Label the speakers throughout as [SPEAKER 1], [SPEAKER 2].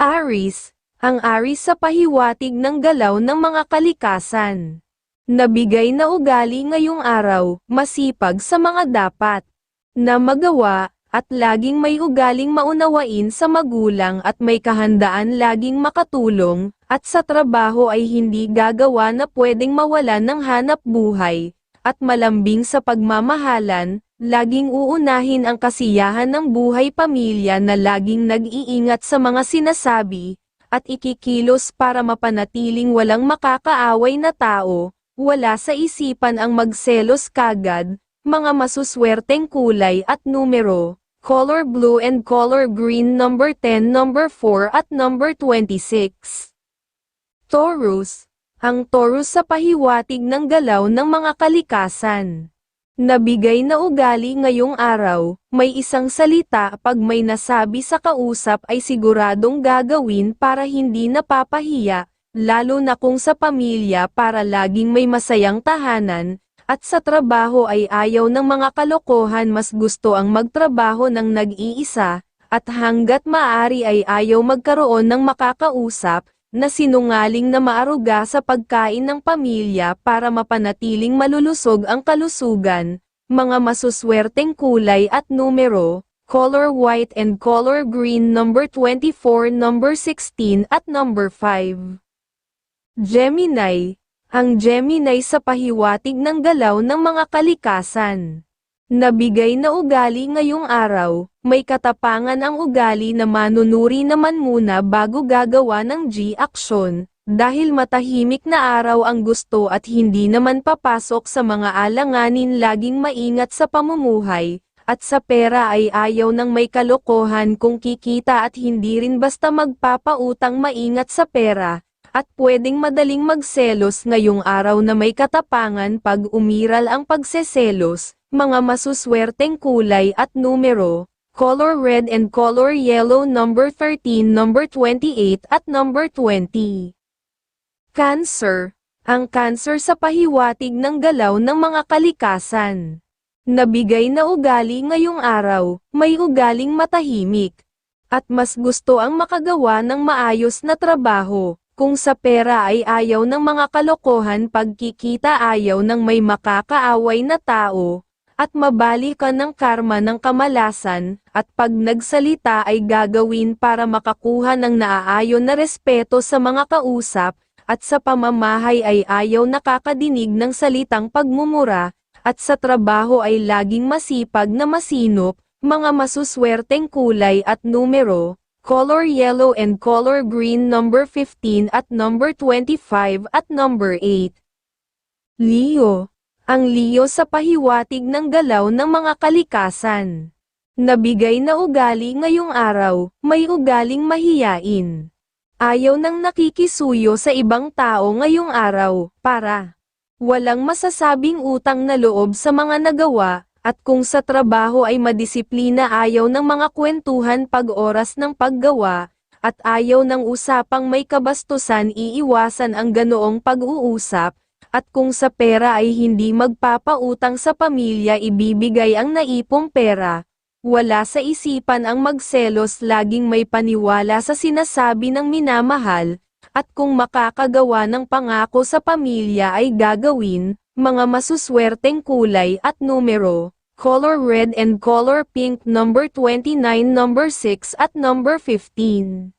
[SPEAKER 1] Aris, ang Aris sa pahiwatig ng galaw ng mga kalikasan. Nabigay na ugali ngayong araw, masipag sa mga dapat na magawa, at laging may ugaling maunawain sa magulang at may kahandaan laging makatulong, at sa trabaho ay hindi gagawa na pwedeng mawalan ng hanap buhay, at malambing sa pagmamahalan, laging uunahin ang kasiyahan ng buhay pamilya na laging nag-iingat sa mga sinasabi, at ikikilos para mapanatiling walang makakaaway na tao, wala sa isipan ang magselos kagad, mga masuswerteng kulay at numero, color blue and color green number 10 number 4 at number 26. Taurus, ang Taurus sa pahiwatig ng galaw ng mga kalikasan. Nabigay na ugali ngayong araw, may isang salita pag may nasabi sa kausap ay siguradong gagawin para hindi napapahiya, lalo na kung sa pamilya para laging may masayang tahanan, at sa trabaho ay ayaw ng mga kalokohan mas gusto ang magtrabaho ng nag-iisa, at hanggat maaari ay ayaw magkaroon ng makakausap, na sinungaling na maaruga sa pagkain ng pamilya para mapanatiling malulusog ang kalusugan, mga masuswerteng kulay at numero, color white and color green number 24 number 16 at number 5. Gemini, ang Gemini sa pahiwatig ng galaw ng mga kalikasan. Nabigay na ugali ngayong araw, may katapangan ang ugali na manunuri naman muna bago gagawa ng G-aksyon, dahil matahimik na araw ang gusto at hindi naman papasok sa mga alanganin laging maingat sa pamumuhay, at sa pera ay ayaw ng may kalokohan kung kikita at hindi rin basta magpapautang maingat sa pera, at pwedeng madaling magselos ngayong araw na may katapangan pag umiral ang pagseselos, mga masuswerteng kulay at numero, color red and color yellow number 13 number 28 at number 20. Cancer, ang cancer sa pahiwatig ng galaw ng mga kalikasan. Nabigay na ugali ngayong araw, may ugaling matahimik. At mas gusto ang makagawa ng maayos na trabaho, kung sa pera ay ayaw ng mga kalokohan pagkikita ayaw ng may makakaaway na tao, at mabali ka ng karma ng kamalasan, at pag nagsalita ay gagawin para makakuha ng naaayon na respeto sa mga kausap, at sa pamamahay ay ayaw nakakadinig ng salitang pagmumura, at sa trabaho ay laging masipag na masinop, mga masuswerteng kulay at numero, color yellow and color green number 15 at number 25 at number 8. Leo, ang Leo sa pahiwatig ng galaw ng mga kalikasan. Nabigay na ugali ngayong araw, may ugaling mahiyain. Ayaw nang nakikisuyo sa ibang tao ngayong araw, para walang masasabing utang na loob sa mga nagawa, at kung sa trabaho ay madisiplina ayaw ng mga kwentuhan pag oras ng paggawa, at ayaw ng usapang may kabastusan iiwasan ang ganoong pag-uusap, at kung sa pera ay hindi magpapautang sa pamilya ibibigay ang naipong pera, wala sa isipan ang magselos laging may paniwala sa sinasabi ng minamahal, at kung makakagawa ng pangako sa pamilya ay gagawin, mga masuswerteng kulay at numero, color red and color pink number 29 number 6 at number 15.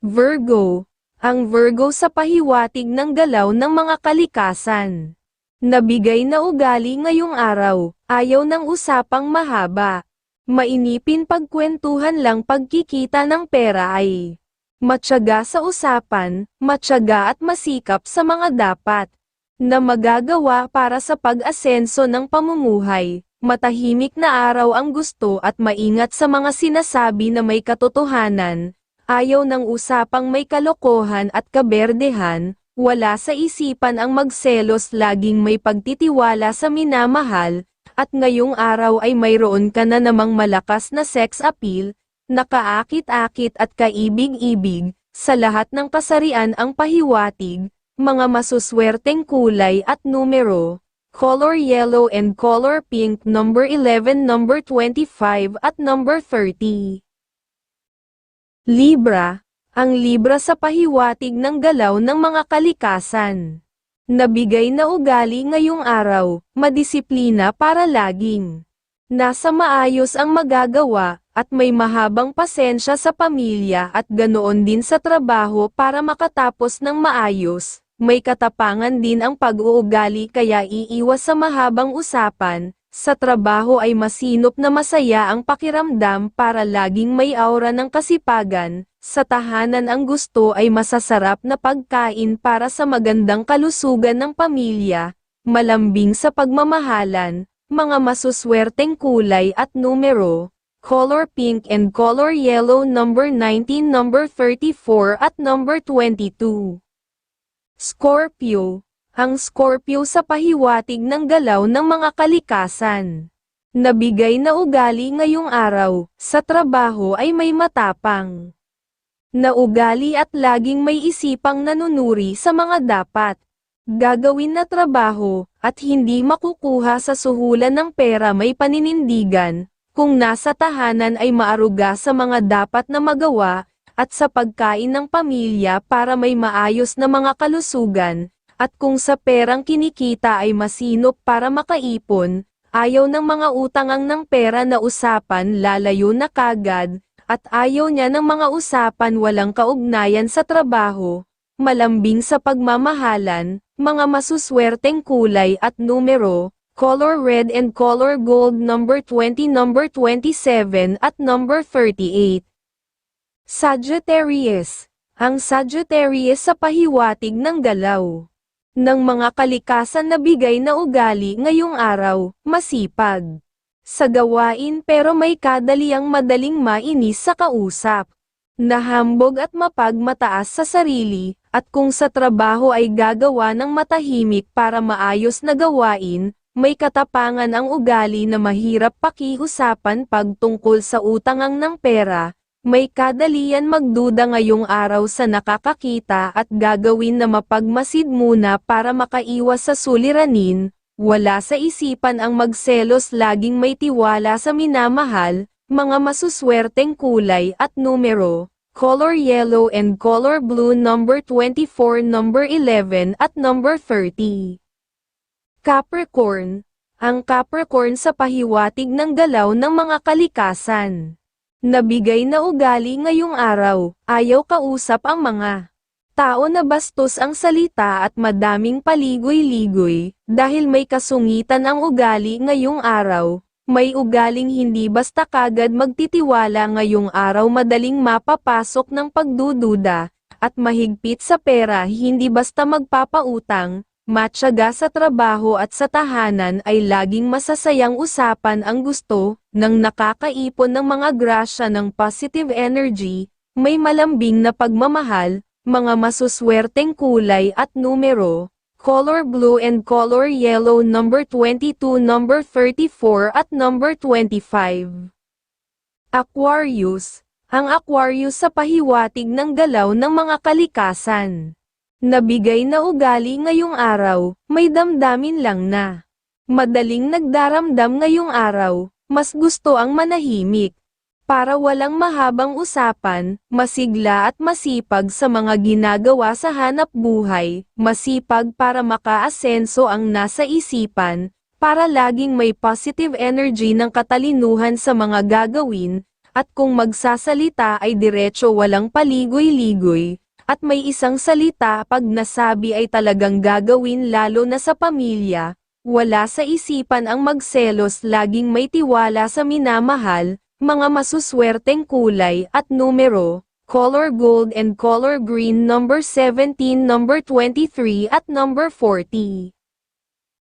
[SPEAKER 1] Virgo, ang Virgo sa pahiwatig ng galaw ng mga kalikasan. Nabigay na ugali ngayong araw, ayaw ng usapang mahaba. Mainipin pagkwentuhan lang pagkikita ng pera ay matyaga sa usapan, matyaga at masikap sa mga dapat na magagawa para sa pag-asenso ng pamumuhay. Matahimik na araw ang gusto at maingat sa mga sinasabi na may katotohanan, ayaw ng usapang may kalokohan at kaberdehan, wala sa isipan ang magselos laging may pagtitiwala sa minamahal, at ngayong araw ay mayroon ka na namang malakas na sex appeal, nakaakit-akit at kaibig-ibig, sa lahat ng kasarian ang pahiwatig, mga masuswerteng kulay at numero, color yellow and color pink number 11 number 25 at number 30. Libra, Ang Libra sa pahiwatig ng galaw ng mga kalikasan. Nabigay na ugali ngayong araw, madisiplina para laging. Nasa maayos ang magagawa, at may mahabang pasensya sa pamilya at ganoon din sa trabaho para makatapos ng maayos. May katapangan din ang pag-uugali kaya iiwas sa mahabang usapan, sa trabaho ay masinop na masaya ang pakiramdam para laging may aura ng kasipagan, sa tahanan ang gusto ay masasarap na pagkain para sa magandang kalusugan ng pamilya, malambing sa pagmamahalan, mga masuswerteng kulay at numero, color pink and color yellow number 19 number 34 at number 22. Scorpio, ang Scorpio sa pahiwatig ng galaw ng mga kalikasan. Nabigay na ugali ngayong araw, sa trabaho ay may matapang. Na ugali at laging may isipang nanunuri sa mga dapat. Gagawin na trabaho, at hindi makukuha sa suhulan ng pera may paninindigan, kung nasa tahanan ay maaruga sa mga dapat na magawa, at sa pagkain ng pamilya para may maayos na mga kalusugan, at kung sa perang kinikita ay masinop para makaipon, ayaw ng mga utangang ng pera na usapan lalayo na kagad, at ayaw niya ng mga usapan walang kaugnayan sa trabaho, malambing sa pagmamahalan, mga masuswerteng kulay at numero, color red and color gold number 20 number 27 at number 38. Sagittarius. Ang Sagittarius sa pahiwatig ng galaw. Ng mga kalikasan na bigay na ugali ngayong araw, masipag. Sa gawain pero may kadaliang madaling mainis sa kausap. Nahambog at mapagmataas sa sarili, at kung sa trabaho ay gagawa ng matahimik para maayos na gawain, may katapangan ang ugali na mahirap pakiusapan pag tungkol sa utangang ng pera, may kadalian magduda ngayong araw sa nakakakita at gagawin na mapagmasid muna para makaiwas sa suliranin, wala sa isipan ang magselos laging may tiwala sa minamahal, mga masuswerteng kulay at numero, color yellow and color blue number 24 number 11 at number 30. Capricorn, ang Capricorn sa pahiwatig ng galaw ng mga kalikasan. Nabigay na ugali ngayong araw, ayaw kausap ang mga tao na bastos ang salita at madaming paligoy-ligoy, dahil may kasungitan ang ugali ngayong araw, may ugaling hindi basta kagad magtitiwala ngayong araw madaling mapapasok ng pagdududa, at mahigpit sa pera hindi basta magpapautang, matyaga sa trabaho at sa tahanan ay laging masasayang usapan ang gusto, ng nakakaipon ng mga grasya ng positive energy, may malambing na pagmamahal, mga masuswerteng kulay at numero, color blue and color yellow number 22 number 34 at number 25. Aquarius, ang Aquarius sa pahiwatig ng galaw ng mga kalikasan. Nabigay na ugali ngayong araw, may damdamin lang na. Madaling nagdaramdam ngayong araw, mas gusto ang manahimik. Para walang mahabang usapan, masigla at masipag sa mga ginagawa sa hanap buhay, masipag para makaasenso ang nasa isipan, para laging may positive energy ng katalinuhan sa mga gagawin, at kung magsasalita ay diretso walang paligoy-ligoy, at may isang salita pag nasabi ay talagang gagawin lalo na sa pamilya, wala sa isipan ang magselos laging may tiwala sa minamahal, mga masuswerteng kulay at numero, color gold and color green number 17 number 23 at number 40.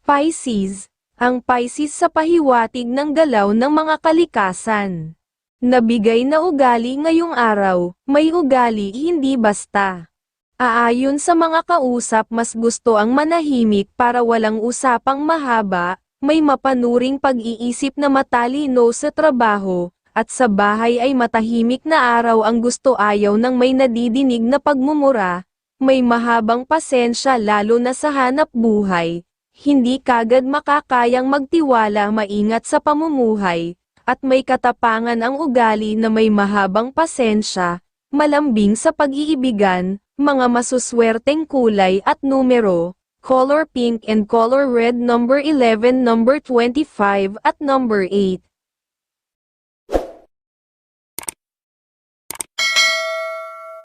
[SPEAKER 1] Pisces, ang Pisces sa pahiwatig ng galaw ng mga kalikasan. Nabigay na ugali ngayong araw, may ugali hindi basta. Aayon sa mga kausap mas gusto ang manahimik para walang usapang mahaba, may mapanuring pag-iisip na matalino sa trabaho, at sa bahay ay matahimik na araw ang gusto ayaw ng may nadidinig na pagmumura, may mahabang pasensya lalo na sa hanap buhay, hindi kagad makakayang magtiwala maingat sa pamumuhay, at may katapangan ang ugali na may mahabang pasensya, malambing sa pag-iibigan, mga masuswerteng kulay at numero, color pink and color red number 11 number 25 at number 8.